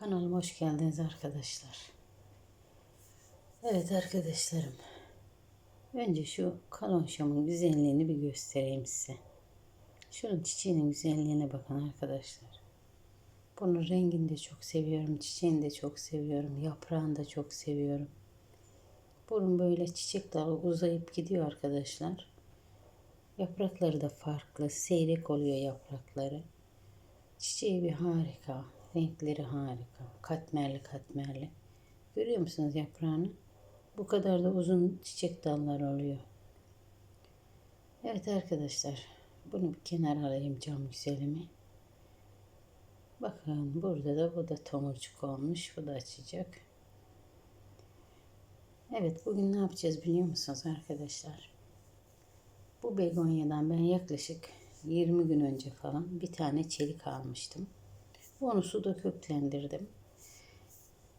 Kanalıma hoş geldiniz arkadaşlar. Evet arkadaşlarım. Önce şu kalonşamın güzelliğini bir göstereyim size. Şunun çiçeğinin güzelliğine bakın arkadaşlar. Bunun rengini de çok seviyorum. Çiçeğini de çok seviyorum. Yaprağını da çok seviyorum. Bunun böyle çiçek dalı uzayıp gidiyor arkadaşlar. Yaprakları da farklı. Seyrek oluyor yaprakları. Çiçeği bir harika. Renkleri harika. Katmerli katmerli. Görüyor musunuz yaprağını? Bu kadar da uzun çiçek dalları oluyor. Evet arkadaşlar. Bunu bir kenara alayım cam güzelimi. Bakın burada da bu da tomurcuk olmuş. Bu da açacak. Evet bugün ne yapacağız biliyor musunuz arkadaşlar? Bu begonyadan ben yaklaşık 20 gün önce falan bir tane çelik almıştım. Onu suda köklendirdim.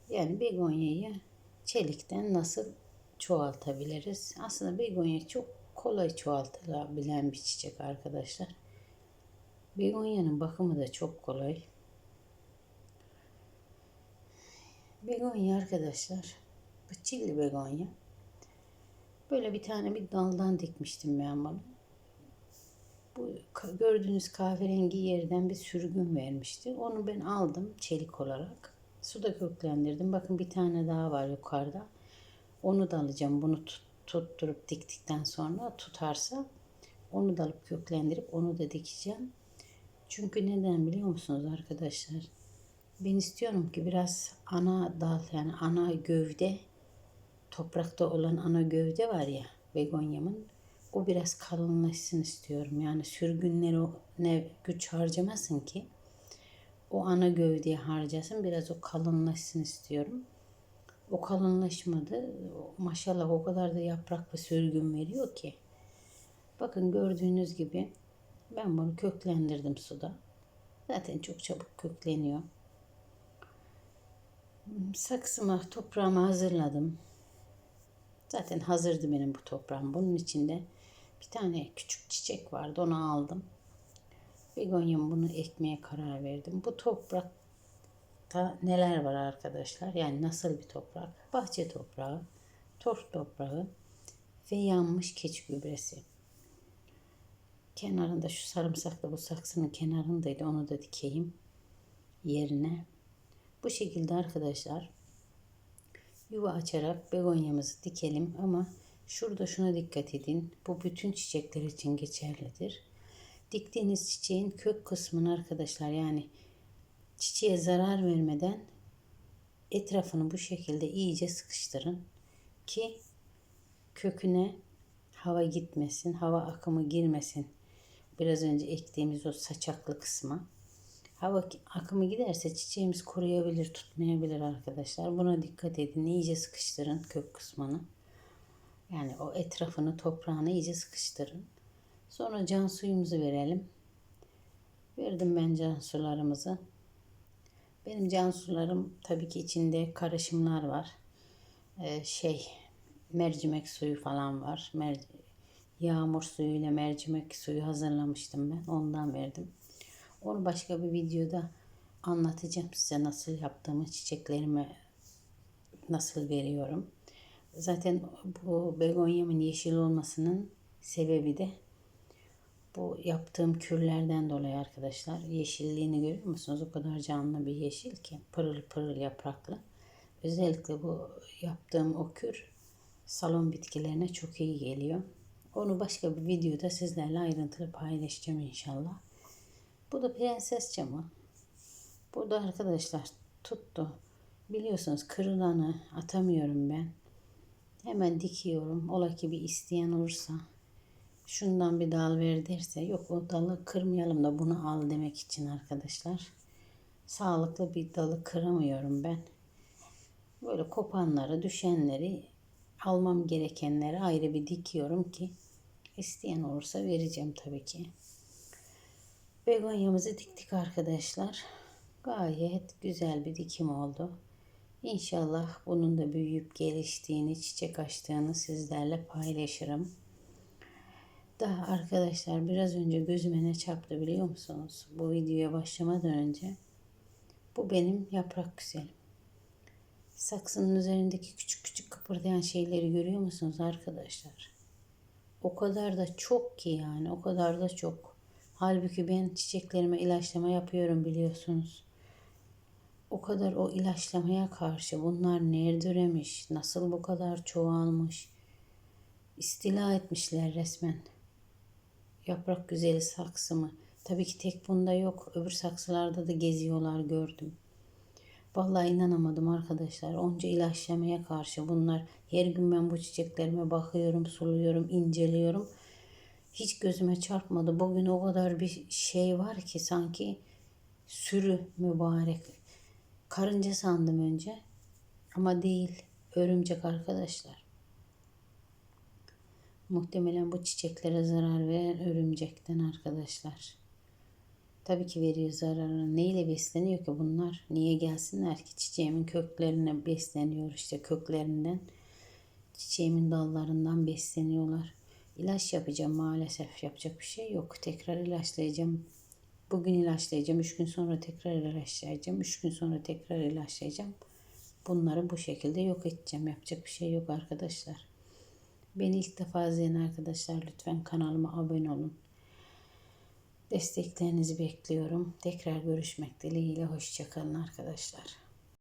Yani begonyayı çelikten nasıl çoğaltabiliriz? Aslında begonya çok kolay çoğaltılabilen bir çiçek arkadaşlar. Begonyanın bakımı da çok kolay. Begonya arkadaşlar. Bu çilli begonya. Böyle bir tane bir daldan dikmiştim ben bunu. Gördüğünüz kahverengi yerden bir sürgün vermişti. Onu ben aldım çelik olarak. Suda köklendirdim. Bakın bir tane daha var yukarıda. Onu da alacağım. Bunu tut, tutturup diktikten sonra tutarsa onu da alıp köklendirip onu da dikeceğim. Çünkü neden biliyor musunuz arkadaşlar? Ben istiyorum ki biraz ana dal yani ana gövde toprakta olan ana gövde var ya begonyamın o biraz kalınlaşsın istiyorum. Yani sürgünler o ne güç harcamasın ki o ana gövdeye harcasın. Biraz o kalınlaşsın istiyorum. O kalınlaşmadı. Maşallah o kadar da yaprak ve sürgün veriyor ki. Bakın gördüğünüz gibi ben bunu köklendirdim suda. Zaten çok çabuk kökleniyor. Saksıma toprağımı hazırladım. Zaten hazırdı benim bu toprağım. Bunun içinde bir tane küçük çiçek vardı. Onu aldım. Begonyam bunu ekmeye karar verdim. Bu toprakta neler var arkadaşlar? Yani nasıl bir toprak? Bahçe toprağı, torf toprağı ve yanmış keçi gübresi. Kenarında şu sarımsak da bu saksının kenarındaydı. Onu da dikeyim yerine. Bu şekilde arkadaşlar yuva açarak begonyamızı dikelim ama şurada şuna dikkat edin. Bu bütün çiçekler için geçerlidir. Diktiğiniz çiçeğin kök kısmını arkadaşlar yani çiçeğe zarar vermeden etrafını bu şekilde iyice sıkıştırın ki köküne hava gitmesin, hava akımı girmesin. Biraz önce ektiğimiz o saçaklı kısma. Hava akımı giderse çiçeğimiz kuruyabilir, tutmayabilir arkadaşlar. Buna dikkat edin. İyice sıkıştırın kök kısmını. Yani o etrafını, toprağını iyice sıkıştırın. Sonra can suyumuzu verelim. Verdim ben can sularımızı. Benim can sularım tabii ki içinde karışımlar var. Ee, şey mercimek suyu falan var. Mer yağmur suyuyla mercimek suyu hazırlamıştım ben. Ondan verdim. Onu başka bir videoda anlatacağım size nasıl yaptığımı, çiçeklerime nasıl veriyorum. Zaten bu begonyamın yeşil olmasının sebebi de bu yaptığım kürlerden dolayı arkadaşlar. Yeşilliğini görüyor musunuz? O kadar canlı bir yeşil ki pırıl pırıl yapraklı. Özellikle bu yaptığım o kür salon bitkilerine çok iyi geliyor. Onu başka bir videoda sizlerle ayrıntılı paylaşacağım inşallah. Bu da prenses camı. Burada arkadaşlar tuttu. Biliyorsunuz kırılanı atamıyorum ben. Hemen dikiyorum. Ola ki bir isteyen olursa şundan bir dal ver derse yok o dalı kırmayalım da bunu al demek için arkadaşlar. Sağlıklı bir dalı kıramıyorum ben. Böyle kopanları, düşenleri almam gerekenleri ayrı bir dikiyorum ki isteyen olursa vereceğim tabii ki. Begonyamızı diktik arkadaşlar. Gayet güzel bir dikim oldu. İnşallah bunun da büyüyüp geliştiğini, çiçek açtığını sizlerle paylaşırım. Daha arkadaşlar biraz önce gözüme ne çarptı biliyor musunuz? Bu videoya başlamadan önce Bu benim yaprak güzelim. Saksının üzerindeki küçük küçük kıpırdayan şeyleri görüyor musunuz arkadaşlar? O kadar da çok ki yani o kadar da çok. Halbuki ben çiçeklerime ilaçlama yapıyorum biliyorsunuz. O kadar o ilaçlamaya karşı bunlar nerede nasıl bu kadar çoğalmış, istila etmişler resmen. Yaprak güzeli saksımı. Tabii ki tek bunda yok. Öbür saksılarda da geziyorlar gördüm. Vallahi inanamadım arkadaşlar. Onca ilaçlamaya karşı bunlar. Her gün ben bu çiçeklerime bakıyorum, suluyorum, inceliyorum. Hiç gözüme çarpmadı. Bugün o kadar bir şey var ki sanki sürü mübarek. Karınca sandım önce. Ama değil. Örümcek arkadaşlar. Muhtemelen bu çiçeklere zarar veren örümcekten arkadaşlar. Tabii ki veriyor zararını. Neyle besleniyor ki bunlar? Niye gelsinler ki? Çiçeğimin köklerine besleniyor işte köklerinden. Çiçeğimin dallarından besleniyorlar. İlaç yapacağım maalesef. Yapacak bir şey yok. Tekrar ilaçlayacağım. Bugün ilaçlayacağım. Üç gün sonra tekrar ilaçlayacağım. Üç gün sonra tekrar ilaçlayacağım. Bunları bu şekilde yok edeceğim. Yapacak bir şey yok arkadaşlar. Beni ilk defa izleyen arkadaşlar lütfen kanalıma abone olun. Desteklerinizi bekliyorum. Tekrar görüşmek dileğiyle. Hoşçakalın arkadaşlar.